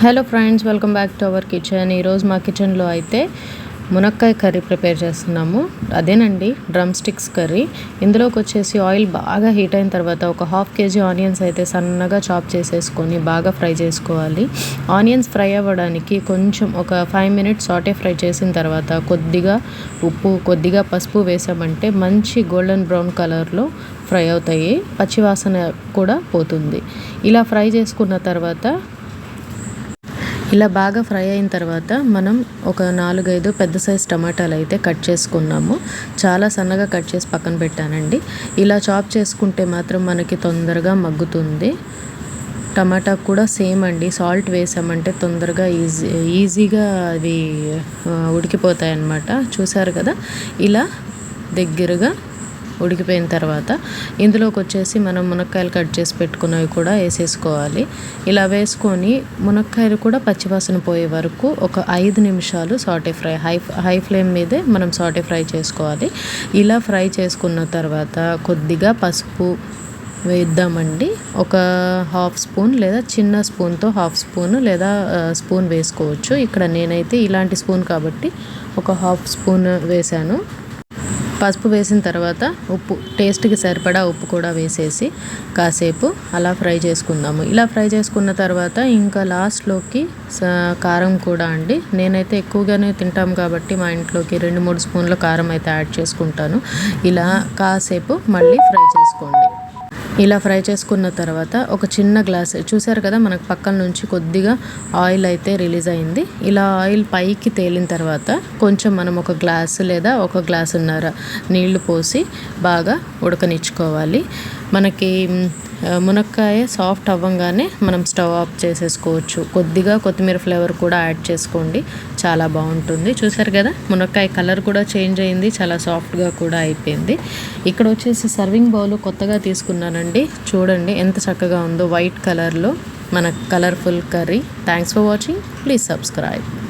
Hello friends welcome back to our kitchen. ఈరోజు మా కిచెన్లో అయితే మునక్కాయ కర్రీ ప్రిపేర్ చేస్తున్నాము. అదేనండి డ్రమ్ స్టిక్స్ కర్రీ. ఇందులోకి వచ్చేసి ఆయిల్ బాగా హీట్ అయిన తర్వాత ఒక హాఫ్ కేజీ ఆనియన్స్ అయితే సన్నగా చాప్ చేసేసుకొని బాగా ఫ్రై చేసుకోవాలి. ఆనియన్స్ ఫ్రై అవ్వడానికి కొంచెం ఒక ఫైవ్ మినిట్స్ సాటే ఫ్రై చేసిన తర్వాత కొద్దిగా ఉప్పు కొద్దిగా పసుపు వేసామంటే మంచి గోల్డెన్ బ్రౌన్ కలర్లో ఫ్రై అవుతాయి. పచ్చివాసన కూడా పోతుంది. ఇలా ఫ్రై చేసుకున్న తర్వాత ఇలా బాగా ఫ్రై అయిన తర్వాత మనం ఒక నాలుగైదు పెద్ద సైజ్ టమాటాలు అయితే కట్ చేసుకున్నాము. చాలా సన్నగా కట్ చేసి పక్కన పెట్టానండి. ఇలా చాప్ చేసుకుంటే మాత్రం మనకి తొందరగా మగ్గుతుంది. టమాటా కూడా సేమ్ అండి. సాల్ట్ వేసామంటే తొందరగా ఈజీ ఈజీగా అవి ఉడికిపోతాయి అన్నమాట చూసారు కదా? ఇలా దగ్గరగా ఉడికిపోయిన తర్వాత ఇందులోకి వచ్చేసి మనం మునక్కాయలు కట్ చేసి పెట్టుకున్నవి కూడా వేసేసుకోవాలి. ఇలా వేసుకొని మునక్కాయలు కూడా పచ్చివాసన పోయే వరకు ఒక ఐదు నిమిషాలు saute fry high high flame మీదే మనం సాటే ఫ్రై చేసుకోవాలి. ఇలా ఫ్రై చేసుకున్న తర్వాత కొద్దిగా పసుపు వేద్దామండి. ఒక హాఫ్ స్పూన్ లేదా చిన్న స్పూన్తో హాఫ్ స్పూన్ లేదా స్పూన్ వేసుకోవచ్చు. ఇక్కడ నేనైతే ఇలాంటి స్పూన్ కాబట్టి ఒక హాఫ్ స్పూన్ వేశాను. పసుపు వేసిన తర్వాత ఉప్పు టేస్ట్కి సరిపడా ఉప్పు కూడా వేసేసి కాసేపు అలా ఫ్రై చేసుకుందాము. ఇలా ఫ్రై చేసుకున్న తర్వాత ఇంకా లాస్ట్లోకి కారం కూడా అండి. నేనైతే ఎక్కువగానే తింటాం కాబట్టి మా ఇంట్లోకి రెండు మూడు స్పూన్ల కారం అయితే యాడ్ చేసుకుంటాను. ఇలా కాసేపు మళ్ళీ ఫ్రై చేసుకోండి. ఇలా ఫ్రై చేసుకున్న తర్వాత ఒక చిన్న గ్లాస్ చూసారు కదా మనకు పక్కన నుంచి కొద్దిగా ఆయిల్ అయితే రిలీజ్ అయింది. ఇలా ఆయిల్ పైకి తేలిన తర్వాత కొంచెం మనం ఒక గ్లాస్ లేదా ఒక గ్లాసున్నర నీళ్ళు పోసి బాగా ఉడకనిచ్చుకోవాలి. మనకి మునక్కాయ సాఫ్ట్ అవ్వగానే మనం స్టవ్ ఆఫ్ చేసేసుకోవచ్చు. కొద్దిగా కొత్తిమీర ఫ్లేవర్ కూడా యాడ్ చేసుకోండి. చాలా బాగుంటుంది. చూసారు కదా మునక్కాయ కలర్ కూడా చేంజ్ అయింది. చాలా సాఫ్ట్గా కూడా అయిపోయింది. ఇక్కడ వచ్చేసి సర్వింగ్ బౌల్ కొత్తగా తీసుకున్నానండి. చూడండి ఎంత చక్కగా ఉందో వైట్ కలర్లో మన colourful curry. Thanks for watching please subscribe